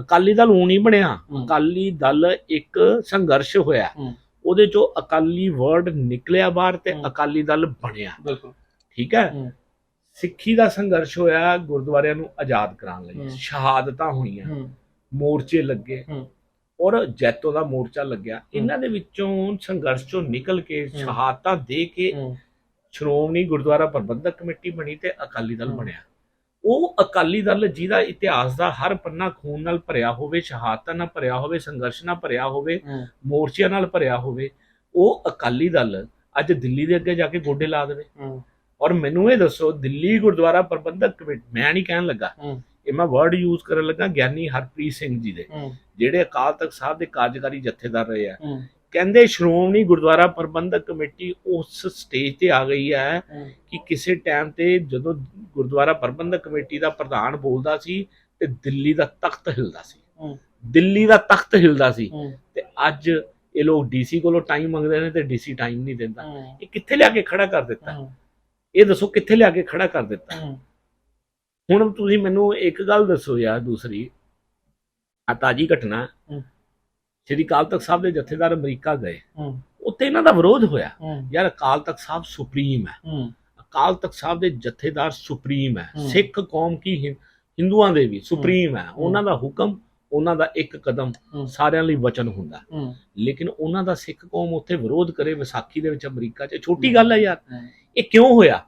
ਅਕਾਲੀ ਦਲ ਉਹ ਨਹੀਂ ਬਣਿਆ। ਹੂੰ। ਅਕਾਲੀ ਦਲ ਇੱਕ ਸੰਘਰਸ਼ ਹੋਇਆ। ਹੂੰ। ਉਹਦੇ ਚੋਂ ਅਕਾਲੀ ਵਰਡ ਨਿਕਲਿਆ ਬਾਹਰ ਤੇ ਹੂੰ। ਅਕਾਲੀ ਦਲ ਬਣਿਆ। ਬਿਲਕੁਲ। ਠੀਕ ਹੈ? ਹੂੰ। ਸਿੱਖੀ ਦਾ ਸੰਘਰਸ਼ ਹੋਇਆ ਗੁਰਦੁਆਰਿਆਂ ਨੂੰ ਆਜ਼ਾਦ ਕਰਾਉਣ ਲਈ। ਹੂੰ। ਸ਼ਹਾਦਤਾਂ ਹੋਈਆਂ। ਹੂੰ। ਮੋਰਚੇ ਲੱਗੇ। ਹੂੰ। ਔਰ ਜੈਤੋ ਦਾ ਮੋਰਚਾ ਲੱਗਿਆ। ਇਹਨਾਂ ਦੇ ਵਿੱਚੋਂ ਸੰਘਰਸ਼ ਚੋਂ ਨਿਕਲ ਕੇ ਸ਼ਹਾਦਤਾਂ ਦੇ ਕੇ ਹੂੰ। ਸ਼੍ਰੋਮਣੀ ਗੁਰਦੁਆਰਾ ਪ੍ਰਬੰਧਕ ਕਮੇਟੀ ਬਣੀ ਤੇ ਅਕਾਲੀ ਦਲ। ਬਣਿਆ। ਉਹ ਅਕਾਲੀ ਦਲ ਜਿਹਦਾ ਇਤਿਹਾਸ ਦਾ ਹਰ ਪੰਨਾ ਖੂਨ ਨਾਲ ਭਰਿਆ ਹੋਵੇ ਸ਼ਹਾਦਤਾਂ ਨਾਲ ਭਰਿਆ ਹੋਵੇ ਸੰਘਰਸ਼ ਨਾਲ ਭਰਿਆ ਹੋਵੇ ਮੋਰਚਿਆਂ ਨਾਲ ਭਰਿਆ ਹੋਵੇ ਉਹ ਅਕਾਲੀ ਦਲ ਅੱਜ ਦਿੱਲੀ ਦੇ ਅੱਗੇ ਜਾ ਕੇ ਗੋਡੇ ਲਾ ਦੇਵੇ। ਔਰ ਮੈਨੂੰ ਇਹ ਦੱਸੋ ਦਿੱਲੀ ਗੁਰਦੁਆਰਾ ਪ੍ਰਬੰਧਕ ਕਮੇਟੀ ਮੈਂ ਨਹੀਂ ਕਹਿਣ ਲੱਗਾ। ਇਹ ਮੈਂ ਵਰਡ ਯੂਜ਼ ਕਰਨ ਲੱਗਾ ਗਿਆਨੀ ਹਰਪ੍ਰੀਤ ਸਿੰਘ ਜੀ ਦੇ ਜਿਹੜੇ ਅਕਾਲ ਤਖਤ ਸਾਹਿਬ ਦੇ ਕਾਰਜਕਾਰੀ ਜਥੇਦਾਰ ਰਹੇ ਆ। ਕਹਿੰਦੇ ਸ਼੍ਰੋਮਣੀ ਗੁਰਦੁਆਰਾ ਪ੍ਰਬੰਧਕ ਕਮੇਟੀ ਉਸ ਸਟੇਜ ਤੇ ਆ ਗਈ ਹੈ ਕਿ ਕਿਸੇ ਟਾਈਮ ਤੇ ਜਦੋਂ ਗੁਰਦੁਆਰਾ ਪ੍ਰਬੰਧਕ ਕਮੇਟੀ ਦਾ ਪ੍ਰਧਾਨ ਬੋਲਦਾ ਸੀ ਤੇ ਦਿੱਲੀ ਦਾ ਤਖਤ ਹਿਲਦਾ ਸੀ। ਦਿੱਲੀ ਦਾ ਤਖਤ ਹਿਲਦਾ ਸੀ। ਤੇ ਅੱਜ ਇਹ ਲੋਕ ਡੀਸੀ ਕੋਲੋਂ ਟਾਈਮ ਮੰਗਦੇ ਨੇ ਤੇ ਡੀਸੀ ਟਾਈਮ ਨਹੀਂ ਦਿੰਦਾ। ਇਹ ਕਿੱਥੇ ਲਿਆ ਕੇ ਖੜਾ ਕਰ ਦਿੱਤਾ? ਇਹ ਦੱਸੋ ਕਿੱਥੇ ਲਿਆ ਕੇ ਖੜਾ ਕਰ ਦਿੱਤਾ? ਹੁਣ ਤੁਸੀਂ ਮੈਨੂੰ ਇੱਕ ਗੱਲ ਦੱਸੋ ਯਾਰ ਦੂਸਰੀ। ਆ ਤਾਜੀ ਘਟਨਾ। ਸ਼੍ਰੀ ਅਕਾਲ ਤਖਤ ਸਾਹਿਬ ਦੇ ਜਥੇਦਾਰ ਅਮਰੀਕਾ ਗਏ ਉੱਥੇ ਇਹਨਾਂ ਦਾ ਵਿਰੋਧ ਹੋਇਆ। ਯਾਰ ਅਕਾਲ ਤਖਤ ਸਾਹਿਬ ਸੁਪਰੀਮ ਹੈ। ਅਕਾਲ ਤਖਤ ਸਾਹਿਬ ਦੇ ਜਥੇਦਾਰ ਸੁਪਰੀਮ ਹੈ। ਸਿੱਖ ਕੌਮ ਕੀ ਹਿੰਦੂਆਂ ਦੇ ਵੀ ਸੁਪਰੀਮ ਹੈ। ਉਹਨਾਂ ਦਾ ਹੁਕਮ ਉਹਨਾਂ ਦਾ ਇੱਕ ਕਦਮ। ਸਾਰਿਆਂ ਲਈ ਵਚਨ ਹੁੰਦਾ। ਲੇਕਿਨ ਉਹਨਾਂ ਦਾ ਸਿੱਖ ਕੌਮ ਉੱਥੇ ਵਿਰੋਧ ਕਰੇ ਵਿਸਾਖੀ ਦੇ ਵਿੱਚ ਅਮਰੀਕਾ 'ਚ। ਛੋਟੀ ਗੱਲ ਹੈ ਯਾਰ। ਇਹ ਕਿਉਂ ਹੋਇਆ?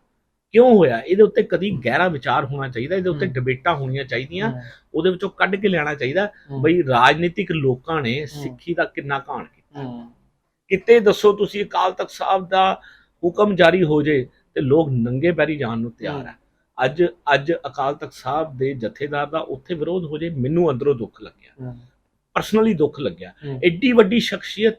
ਕਿਉਂ ਹੋਇਆ? ਇਹਦੇ ਉੱਤੇ ਕਦੀ ਗਹਿਰਾ ਵਿਚਾਰ ਹੋਣਾ ਚਾਹੀਦਾ ਇਹਦੇ ਉੱਤੇ। ਡਿਬੇਟਾਂ ਹੋਣੀਆਂ ਚਾਹੀਦੀਆਂ ਉਹਦੇ ਵਿੱਚੋਂ ਕੱਢ ਕੇ ਲਿਆਣਾ ਚਾਹੀਦਾ। ਬਈ ਰਾਜਨੀਤਿਕ ਲੋਕਾਂ ਨੇ ਸਿੱਖੀ ਦਾ ਕਿੰਨਾ ਘਾਣ ਕੀਤਾ। ਕਿਤੇ ਦੱਸੋ ਤੁਸੀਂ ਅਕਾਲ ਤਖਤ ਸਾਹਿਬ ਦਾ ਹੁਕਮ ਜਾਰੀ ਹੋ ਜੇ ਤੇ ਲੋਕ ਨੰਗੇ ਪੈਰੀ ਜਾਣ ਨੂੰ ਤਿਆਰ ਹੈ। ਅੱਜ ਅੱਜ ਅਕਾਲ ਤਖਤ ਸਾਹਿਬ ਦੇ ਜਥੇਦਾਰ ਦਾ ਉੱਥੇ ਵਿਰੋਧ ਹੋ ਜੇ ਮੈਨੂੰ ਅੰਦਰੋਂ ਦੁੱਖ ਲੱਗਿਆ। ਪਰਸਨਲੀ ਦੁੱਖ ਲੱਗਿਆ। ਐਡੀ ਵੱਡੀ ਸ਼ਖਸੀਅਤ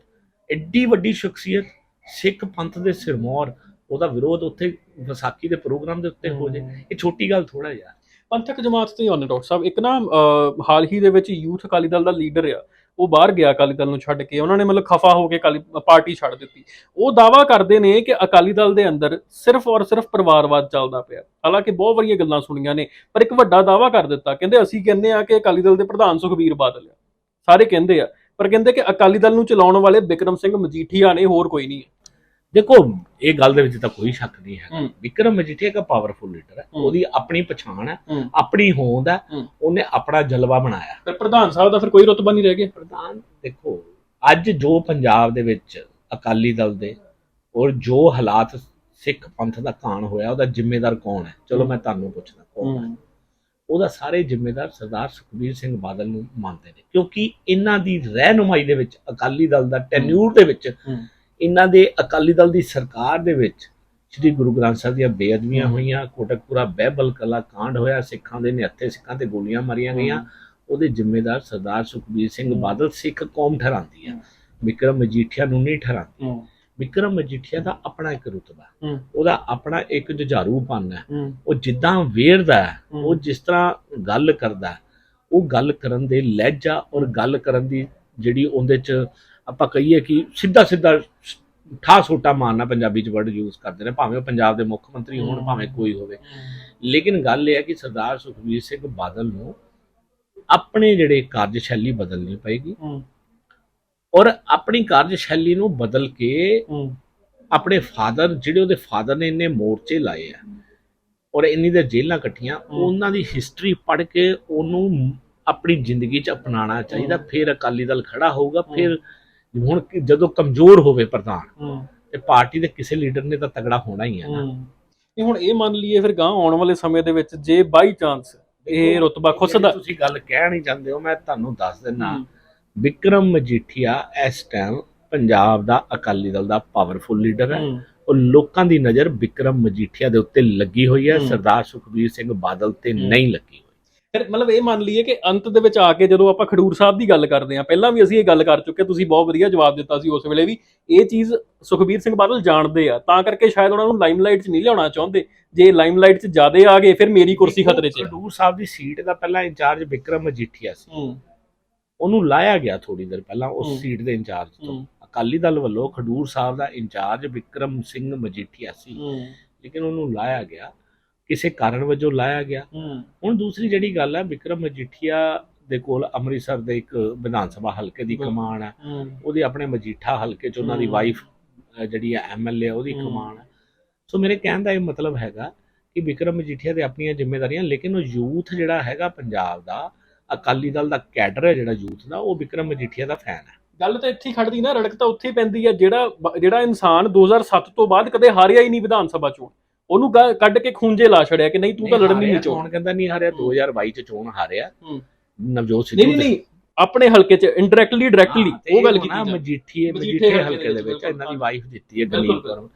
ਐਡੀ ਵੱਡੀ ਸ਼ਖਸੀਅਤ ਸਿੱਖ ਪੰਥ ਦੇ ਸਿਰਮੌਰ ਉਹਦਾ ਵਿਰੋਧ ਉੱਥੇ ਵਿਸਾਖੀ ਦੇ ਪ੍ਰੋਗਰਾਮ ਦੇ ਉੱਤੇ ਹੋ ਜੇ। ਇਹ ਛੋਟੀ ਗੱਲ ਥੋੜਾ ਯਾਰ ਪੰਥਕ ਜਮਾਤ ਤੇ ਆਉਂਦੇ ਡਾਕਟਰ ਸਾਹਿਬ। ਇੱਕ ਨਾ ਅਹ, ਹਾਲ ਹੀ ਦੇ ਵਿੱਚ ਯੂਥ ਅਕਾਲੀ ਦਲ ਦਾ ਲੀਡਰ ਆ ਉਹ ਬਾਹਰ ਗਿਆ ਅਕਾਲੀ ਦਲ ਨੂੰ ਛੱਡ ਕੇ। ਉਹਨਾਂ ਨੇ ਮਤਲਬ ਖਫਾ ਹੋ ਕੇ ਅਕਾਲੀ ਪਾਰਟੀ ਛੱਡ ਦਿੱਤੀ। ਉਹ ਦਾਵਾ ਕਰਦੇ ਨੇ ਕਿ ਅਕਾਲੀ ਦਲ ਦੇ ਅੰਦਰ ਸਿਰਫ ਔਰ ਸਿਰਫ ਪਰਿਵਾਰਵਾਦ ਚੱਲਦਾ ਪਿਆ। ਹਾਲਾਂਕਿ ਬਹੁਤ ਵਾਰੀਆਂ ਗੱਲਾਂ ਸੁਣੀਆਂ ਨੇ ਪਰ ਇੱਕ ਵੱਡਾ ਦਾਵਾ ਕਰ ਦਿੱਤਾ। ਕਹਿੰਦੇ ਅਸੀਂ ਕਹਿੰਦੇ ਆ ਕਿ ਅਕਾਲੀ ਦਲ ਦੇ ਪ੍ਰਧਾਨ ਸੁਖਬੀਰ ਬਾਦਲ ਆ। ਸਾਰੇ ਕਹਿੰਦੇ ਆ ਪਰ ਕਹਿੰਦੇ ਕਿ ਅਕਾਲੀ ਦਲ ਨੂੰ ਚਲਾਉਣ ਵਾਲੇ ਬਿਕਰਮ ਸਿੰਘ ਮਜੀਠੀਆ ਨੇ ਹੋਰ ਕੋਈ ਨਹੀਂ ਹੈ ਦੇਖੋ ਇਹ ਗੱਲ ਦੇ ਵਿੱਚ ਤਾਂ ਕੋਈ ਸ਼ੱਕ ਨਹੀਂ ਹੈ। ਵਿਕਰਮ ਮਜੀਠੀਆ ਇੱਕ ਪਾਵਰਫੁਲ ਲੀਡਰ ਹੈ। ਉਹਦੀ ਆਪਣੀ ਪਛਾਣ ਹੈ। ਆਪਣੀ ਹੋਂਦ ਹੈ। ਉਹਨੇ ਆਪਣਾ ਜਲਵਾ ਬਣਾਇਆ ਪਰ ਪ੍ਰਧਾਨ ਸਾਹਿਬ ਦਾ ਫਿਰ ਕੋਈ ਰੁਤਬਾ ਨਹੀਂ ਰਹਿ ਗਿਆ ਪ੍ਰਧਾਨ ਦੇਖੋ ਅੱਜ ਜੋ ਪੰਜਾਬ ਦੇ ਵਿੱਚ ਅਕਾਲੀ ਦਲ ਦੇ ਔਰ ਜੋ ਹਾਲਾਤ ਸਿੱਖ ਪੰਥ ਦਾ ਕਾਣ ਹੋਇਆ ਉਹਦਾ ਜ਼ਿੰਮੇਦਾਰ ਕੌਣ ਹੈ ਚਲੋ। ਮੈਂ ਤੁਹਾਨੂੰ ਪੁੱਛਦਾ ਕੌਣ ਹੈ ਉਹਦਾ ਸਾਰੇ ਜ਼ਿੰਮੇਦਾਰ ਸਰਦਾਰ ਸੁਖਬੀਰ ਸਿੰਘ ਬਾਦਲ ਨੂੰ ਮੰਨਦੇ ਨੇ ਕਿਉਂਕਿ ਇਹਨਾਂ ਦੀ ਰਹਿਨੁਮਾਈ ਦੇ ਵਿੱਚ ਅਕਾਲੀ ਦਲ ਦਾ ਟੈਨਿਊਰ ਦੇ ਵਿੱਚ। ਇਹਨਾਂ ਦੇ ਅਕਾਲੀ ਦਲ ਦੀ ਸਰਕਾਰ ਦੇ ਵਿੱਚ ਸ੍ਰੀ ਗੁਰੂ ਗ੍ਰੰਥ ਸਾਹਿਬ ਦੀਆਂ ਬੇਅਦਬੀਆਂ। ਹੋਈਆਂ ਕੋਟਕਪੂਰਾ ਬਹਿਬਲ ਕਲਾ ਕਾਂਡ ਹੋਇਆ ਸਿੱਖਾਂ ਦੇ ਨਿਹੱਥੇ ਸਿੱਖਾਂ ਤੇ ਗੋਲੀਆਂ ਮਾਰੀਆਂ ਗਈਆਂ ਉਹਦੇ ਜ਼ਿੰਮੇਦਾਰ ਸਰਦਾਰ ਸੁਖਬੀਰ ਸਿੰਘ। ਬਾਦਲ ਸਿੱਖ ਕੌਮ ਠਹਿਰਾਉਂਦੀ ਹੂੰ। ਵਿਕਰਮ ਮਜੀਠੀਆ ਨੂੰ ਨਹੀਂ ਠਹਿਰਾਉਂਦੀ ਵਿਕਰਮ ਮਜੀਠੀਆ ਦਾ ਆਪਣਾ ਇੱਕ ਰੁਤਬਾ। ਉਹਦਾ ਆਪਣਾ ਇੱਕ ਜੁਝਾਰੂਪਨ ਹੈ ਹੂੰ ਉਹ ਜਿੱਦਾਂ ਵੇਰਦਾ। ਉਹ ਜਿਸ ਤਰ੍ਹਾਂ ਗੱਲ ਕਰਦਾ ਉਹ ਗੱਲ ਕਰਨ ਦੇ ਲਹਿਜਾ ਔਰ ਗੱਲ ਕਰਨ ਦੀ ਜਿਹੜੀ ਉਹਦੇ ਚ ਆਪਾਂ ਕਹੀਏ ਕਿ ਸਿੱਧਾ ਸਿੱਧਾ ਠਾ ਸੋਟਾ ਮਾਰਨਾ ਪੰਜਾਬੀ ਚ ਵਰਡ ਯੂਜ਼ ਕਰਦੇ ਨੇ ਭਾਵੇਂ ਉਹ ਪੰਜਾਬ ਦੇ ਮੁੱਖ ਮੰਤਰੀ ਹੋਣ। ਭਾਵੇਂ ਕੋਈ ਹੋਵੇ। ਲੇਕਿਨ ਗੱਲ ਇਹ ਹੈ ਕਿ ਸਰਦਾਰ ਸੁਖਬੀਰ ਸਿੰਘ ਬਾਦਲ ਨੂੰ ਆਪਣੇ ਜਿਹੜੇ ਕਾਰਜਸ਼ੈਲੀ ਬਦਲਣੀ ਪਏਗੀ ਔਰ ਆਪਣੀ ਕਾਰਜਸ਼ੈਲੀ ਨੂੰ ਬਦਲ ਕੇ ਆਪਣੇ ਫਾਦਰ ਜਿਹੜੇ ਉਹਦੇ ਫਾਦਰ ਨੇ ਇੰਨੇ ਮੋਰਚੇ ਲਾਏ ਆ ਔਰ ਇੰਨੀ ਦੇ ਜੇਲਾਂ ਕੱਟੀਆਂ ਉਹਨਾਂ ਦੀ ਹਿਸਟਰੀ ਪੜ੍ਹ ਕੇ ਉਹਨੂੰ ਆਪਣੀ ਜ਼ਿੰਦਗੀ 'ਚ ਅਪਣਾਉਣਾ ਚਾਹੀਦਾ। ਫਿਰ ਅਕਾਲੀ ਦਲ ਖੜਾ ਹੋਊਗਾ ਫਿਰ ਹੁਣ ਕਿ- ਜਦੋਂ ਕਮਜ਼ੋਰ ਹੋਵੇ ਪ੍ਰਧਾਨ ਹੂੰ। ਤੇ ਪਾਰਟੀ ਦੇ ਕਿਸੇ ਲੀਡਰ ਨੇ ਤਾਂ ਤਗੜਾ ਹੋਣਾ ਹੀ ਹੈ ਨਾ। ਹੂੰ। ਇਹ ਹੁਣ ਇਹ ਮੰਨ ਲਈਏ ਫਿਰ ਗਾਂ ਆਉਣ ਵਾਲੇ ਸਮੇਂ ਦੇ ਵਿੱਚ ਜੇ ਬਾਈ ਚਾਂਸ ਇਹ ਰੁਤਬਾ ਖੁੱਸਦਾ ਤੁਸੀਂ ਗੱਲ ਕਹਿ ਨਹੀਂ ਚਾਹੁੰਦੇ ਹੋ ਮੈਂ ਤੁਹਾਨੂੰ ਦੱਸ ਦਿੰਨਾ ਵਿਕਰਮ ਮਜੀਠੀਆ ਇਸ ਟਾਈਮ ਪੰਜਾਬ ਦਾ ਅਕਾਲੀ ਦਲ ਦਾ ਪਾਵਰਫੁਲ ਲੀਡਰ ਹੈ। ਉਹ ਲੋਕਾਂ ਦੀ ਨਜ਼ਰ ਵਿਕਰਮ ਮਜੀਠੀਆ ਦੇ ਉੱਤੇ ਲੱਗੀ ਹੋਈ ਹੈ। ਸਰਦਾਰ ਸੁਖਬੀਰ ਸਿੰਘ ਬਾਦਲ ਤੇ। ਨਹੀਂ ਲੱਗੀ ਹੋਈ। ਫਿਰ ਮਤਲਬ ਇਹ ਮੰਨ ਲਈਏ ਕਿ ਅੰਤ ਦੇ ਵਿੱਚ ਆ ਕੇ ਜਦੋਂ ਆਪਾਂ ਖਡੂਰ ਸਾਹਿਬ ਦੀ ਗੱਲ ਕਰਦੇ ਹਾਂ ਪਹਿਲਾਂ ਵੀ ਅਸੀਂ ਇਹ ਗੱਲ ਕਰ ਚੁੱਕੇ ਤੁਸੀਂ ਬਹੁਤ ਵਧੀਆ ਜਵਾਬ ਦਿੱਤਾ ਸੀ ਉਸ ਵੇਲੇ ਵੀ ਇਹ ਚੀਜ਼ ਸੁਖਬੀਰ ਸਿੰਘ ਬਾਦਲ ਜਾਣਦੇ ਆ ਤਾਂ ਕਰਕੇ ਸ਼ਾਇਦ ਉਹਨਾਂ ਨੂੰ ਲਾਈਮਲਾਈਟ 'ਚ ਨਹੀਂ ਲਿਆਉਣਾ ਚਾਹੁੰਦੇ ਜੇ ਲਾਈਮਲਾਈਟ 'ਚ ਜ਼ਿਆਦੇ ਆ ਗਏ ਫਿਰ ਮੇਰੀ ਕੁਰਸੀ ਖਤਰੇ 'ਚ ਹੈ ਖਡੂਰ ਸਾਹਿਬ ਦੀ ਸੀਟ ਦਾ ਪਹਿਲਾਂ ਇੰਚਾਰਜ ਵਿਕਰਮ ਮਜੀਠੀਆ ਸੀ। ਉਹਨੂੰ ਲਾਇਆ ਗਿਆ ਥੋੜੀ ਦੇਰ ਪਹਿਲਾਂ। ਉਸ ਸੀਟ ਦੇ ਇੰਚਾਰਜ ਤੋਂ। ਅਕਾਲੀ ਦਲ ਵੱਲੋਂ ਖਡੂਰ ਸਾਹਿਬ ਦਾ ਇੰਚਾਰਜ ਵਿਕਰਮ ਸਿੰਘ ਮਜੀਠੀਆ ਸੀ। ਲੇਕਿਨ ਉਹਨੂੰ ਲਾਇਆ ਗਿਆ। ਕਿਸੇ ਕਾਰਨ ਵਜੋਂ ਲਾਇਆ ਗਿਆ। ਹੂੰ। ਹੁਣ ਦੂਸਰੀ ਜਿਹੜੀ ਗੱਲ ਹੈ ਵਿਕਰਮ ਮਜੀਠੀਆ ਦੇ ਕੋਲ ਅੰਮ੍ਰਿਤਸਰ ਦੇ ਇੱਕ ਵਿਧਾਨ ਸਭਾ ਹਲਕੇ ਦੀ। ਕਮਾਨ ਹੈ। ਹੂੰ। ਉਹਦੀ ਆਪਣੇ ਮਜੀਠਾ ਹਲਕੇ 'ਚ ਉਹਨਾਂ ਦੀ ਹੂੰ। ਵਾਈਫ ਜਿਹੜੀ ਹੈ ਐਮਐਲਏ ਉਹਦੀ ਹੂੰ। ਕਮਾਨ ਹੈ। ਸੋ ਮੇਰੇ ਕਹਿਣ ਦਾ ਇਹ ਮਤਲਬ ਹੈਗਾ ਕਿ ਵਿਕਰਮ ਮਜੀਠੀਆ ਦੇ ਆਪਣੀਆਂ ਜ਼ਿੰਮੇਵਾਰੀਆਂ ਲੇਕਿਨ ਉਹ ਯੂਥ ਜਿਹੜਾ ਹੈਗਾ ਪੰਜਾਬ ਦਾ ਅਕਾਲੀ ਦਲ ਦਾ ਕੈਡਰ ਹੈ ਜਿਹੜਾ ਯੂਥ ਦਾ ਉਹ ਵਿਕਰਮ ਮਜੀਠੀਆ ਦਾ ਫੈਨ ਹੈ। ਗੱਲ ਤਾਂ ਇੱਥੇ ਹੀ ਖੜਦੀ ਨਾ ਰੜਕ ਤਾਂ ਉੱਥੇ ਹੀ ਪੈਂਦੀ ਆ ਜਿਹੜਾ ਜਿਹੜਾ ਇਨਸਾਨ 2007 ਤੋਂ ਬਾਅਦ ਕਦੇ ਹਾਰਿਆ ਹੀ ਨਹੀਂ ਵਿਧਾਨ ਸਭਾ ਚੋਂ ਉਹਨੂੰ ਗ- ਕੱਢ ਕੇ ਖੂੰਜੇ ਲਾ ਛੜਿਆ ਕਿ ਨਹੀਂ ਤੂੰ ਤਾਂ ਲੜਨੀ ਨਹੀਂ ਕੌਣ ਕਹਿੰਦਾ ਨਹੀਂ ਹਾਰਿਆ? 2022 ਚ ਚੋਣ ਹਾਰਿਆ। ਹੂੰ। ਨਵਜੋਤ ਸਿੱਧੂ ਨਹੀਂ ਨਹੀਂ ਆਪਣੇ ਹਲਕੇ 'ਚ ਇੰਡਾਇਰੈਕਟਲੀ ਡਾਇਰੈਕਟਲੀ ਉਹ ਗੱਲ ਕੀਤੀ ਜਾਂਦੀ ਮਜੀਠੀਏ ਮਜੀਠੇ ਹਲਕੇ ਦੇ ਵਿੱਚ। ਇਹਨਾਂ ਦੀ ਵਾਈਫ ਦਿੱਤੀ ਹੈ ਬਿਲਕੁਲ, ਦਲੀਪ ਕੌਰ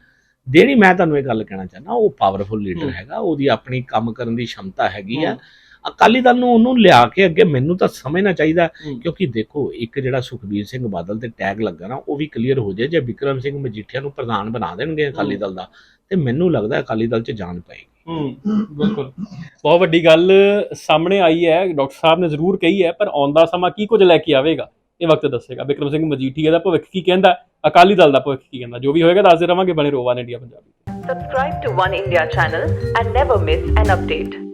ਜਿਹੜੀ ਮੈਂ ਤੁਹਾਨੂੰ ਇਹ ਗੱਲ ਕਹਿਣਾ ਚਾਹੁੰਦਾ ਉਹ ਪਾਵਰਫੁਲ ਲੀਡਰ ਹੂੰ। ਹੈਗਾ ਉਹਦੀ ਆਪਣੀ ਕੰਮ ਕਰਨ ਦੀ ਸ਼ਮਤਾ ਹੈਗੀ ਆ। ਅਕਾਲੀ ਦਲ ਨੂੰ ਉਹਨੂੰ ਲਿਆ ਕੇ ਅੱਗੇ ਮੈਨੂੰ ਤਾਂ ਸਮਝਣਾ ਚਾਹੀਦਾ ਹੂੰ। ਕਿਉਂਕਿ ਦੇਖੋ ਇੱਕ ਜਿਹੜਾ ਸੁਖਬੀਰ ਸਿੰਘ ਬਾਦਲ ਤੇ ਟੈਗ ਲੱਗਾ ਨਾ ਉਹ ਵੀ ਕਲੀਅਰ ਹੋ ਜਾਏ ਜੇ ਵਿਕਰਮ ਸਿੰਘ ਮਜੀਠੀਆ ਨੂੰ ਪ੍ਰਧਾਨ ਬਣਾ ਦੇਣਗੇ ਅਕਾਲੀ। ਦਲ ਦਾ ਤੇ ਮੈਨੂੰ ਲੱਗਦਾ ਅਕਾਲੀ ਦਲ 'ਚ ਜਾਣ ਪਏਗੀ। ਹੂੰ ਬਿਲਕੁਲ। ਬਹੁਤ ਵੱਡੀ ਗੱਲ ਸਾਹਮਣੇ ਆਈ ਹੈ ਡਾਕਟਰ ਸਾਹਿਬ ਨੇ ਜ਼ਰੂਰ ਕਹੀ ਹੈ ਪਰ ਆਉਂਦਾ ਸਮਾਂ ਕੀ ਕੁਝ ਲੈ ਕੇ ਆਵੇਗਾ? ਇਹ ਵਕਤ ਦੱਸੇਗਾ। ਵਿਕਰਮ ਸਿੰਘ ਮਜੀਠੀਆ ਦਾ ਭਵਿੱਖ ਕੀ ਕਹਿੰਦਾ ਅਕਾਲੀ ਦਲ ਦਾ ਭਵਿੱਖ ਕੀ ਕਹਿੰਦਾ ਜੋ ਵੀ ਹੋਏਗਾ ਦੱਸਦੇ ਰਵਾਂਗੇ ਬਣੇ ਰੋਵਾਨ India Punjabi Subscribe to One India channel and never miss an update.